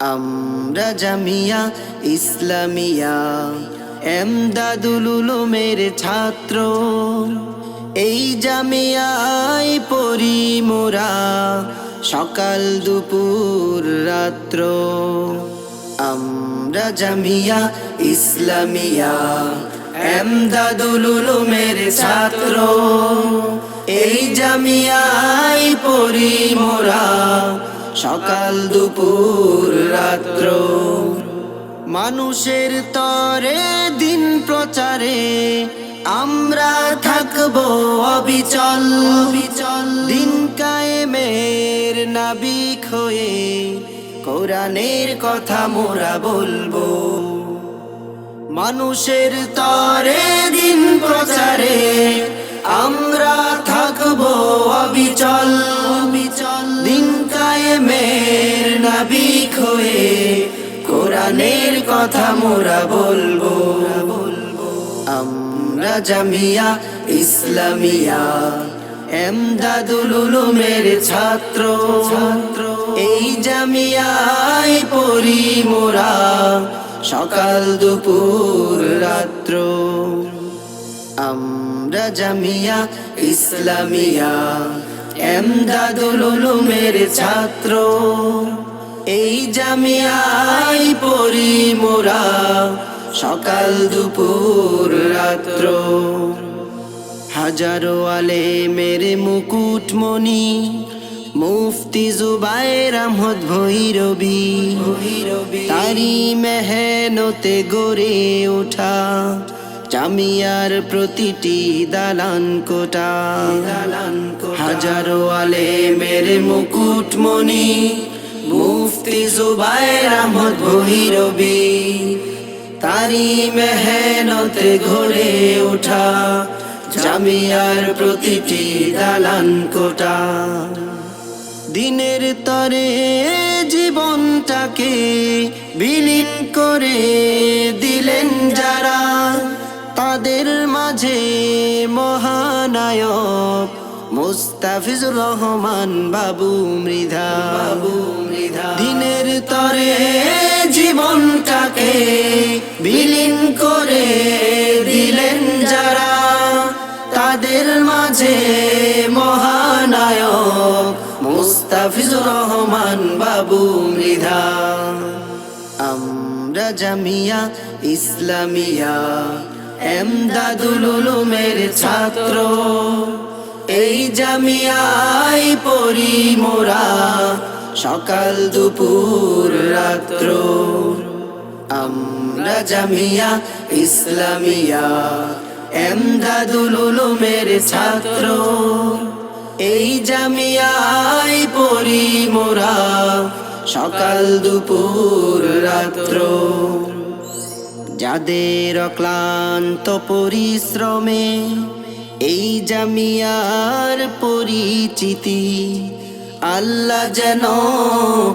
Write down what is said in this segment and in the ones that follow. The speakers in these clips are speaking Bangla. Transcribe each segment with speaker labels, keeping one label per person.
Speaker 1: আমরা জামিয়া ইসলামিয়া, এমদাদুল উলুমের ছাত্র। এই জামিয়ায় পড়ি মোরা সকাল, দুপুর, রাত্র। আমরা জামিয়া ইসলামিয়া, এমদাদুল উলুমের ছাত্র। এই জামিয়ায় পড়ি মোরা সকাল, দুপুর, রাত্র। মানুষের তরে, দিন প্রচারে। আমরা থাকব অবিচল। অবিচল দিন কায়েমের নাবিক হয়ে কোরআনের কথা মোরা বলব। মানুষের তরে, দিন প্রচারে। আমরা থাকব অবিচল। অবিচল নাবিক হয়ে কোরআনের কথা মোরা বলব। আমরা জামিয়া ইসলামিয়া, এমদাদুল উলুমের ছাত্র ছাত্র। এই জামিয়ায় পড়ি মোরা সকাল, দুপুর, রাত্র। আমরা জামিয়া ইসলামিয়া, এমদাদুল উলুমের ছাত্র। এই জামিয়াই পড়ি মোরা সকাল দুপুর রাত্র। হাজারো আলে মেরে মুকুটমণি মুফতি জুবাইর আহমদ ভৈরবী। তারি মেহনতে গড়ে ওঠা জামিয়ার প্রতিটি দালান কোটা। হাজারো আলে মেরে মুকুটমণি মুফতি জুবাইর আহমদ ভৈরবী তারি মেহনতে ঘরে ওঠা জামিয়ার প্রতিটি দালান কোটা। দিনের তরে জীবনটাকে বিলীন করে দিলেন যারা, তাদের মাঝে মহানায়ক মুস্তাফিজুর রহমান বাবু মৃধা। বাবু মৃধা। দিনের তরে জীবনটাকে বিলীন করে দিলেন যারা তাদের মাঝে মহানায়ক মুস্তাফিজুর রহমান বাবু মৃধা। আমরা জামিয়া ইসলামিয়া এমদাদুল উলুমের ছাত্র। এই জামিয়াই পরি মোরা। সকাল, দুপুর, রাত্র। আমরা জামিয়া, ইসলামিয়া, এমদাদুল উলুমের ছাত্র। এই জামিয়াই পড়ি মোরা। সকাল, দুপুর, রাত্র। যাদের ক্লান্ত পরিশ্রমে এই জামিয়ার পরিচিতি আল্লাহ যেন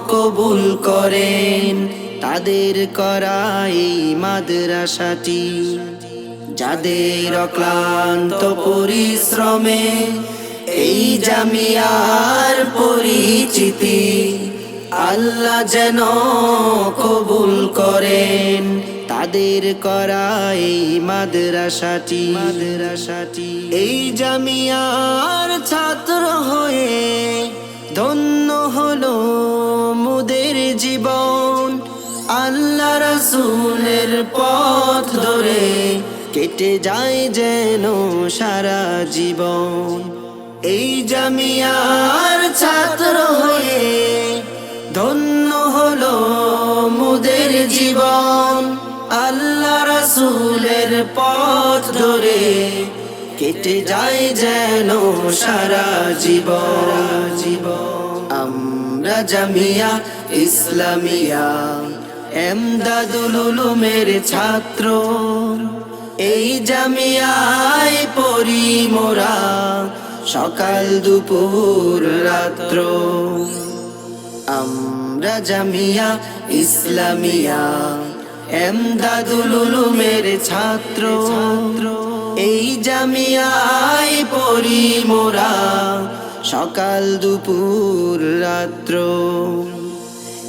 Speaker 1: কবুল করেন তাদের করা এই মাদ্রাসাটি। যাদের অক্লান্ত পরিশ্রমে এই জামিয়ার পরিচিতি আল্লাহ যেন কবুল করেন। তাদের করা এই মাদ্রাসাটি। মাদ্রাসাটি। এই জামিয়ার ছাত্র হয়ে ধন্য হলো মুদের জীবন। আল্লাহ রসুলের পথ ধরে কেটে যায় যেন সারা জীবন। এই জামিয়ার ছাত্র হয়ে ধন্য হলো মুদের জীবন। আল্লাহ রসুলের পথ ধরে কেটে যায় যেন সারা জীবন। আমরা জামিয়া ইসলামিয়া, এমদাদুল উলুমের ছাত্র। এই জামিয়ায় পড়ি মোরা সকাল দুপুর রাত্র। আমরা জামিয়া ইসলামিয়া, এমদাদুল উলুমের ছাত্র। এই জামিয়ায় পড়ি মোরা সকাল, দুপুর, রাত্র।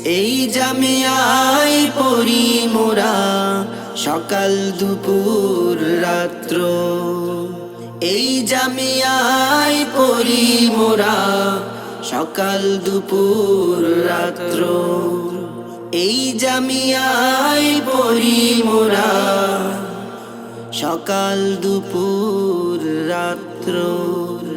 Speaker 1: এই জামিয়াই পড়ি মোরা সকাল, দুপুর, রাত্র। এই জামিয়াই পড়ি মোরা সকাল দুপুর রাত্র। এই জামিয়াই পড়ি মোরা। সকাল দুপুর রাত্র রাত্র।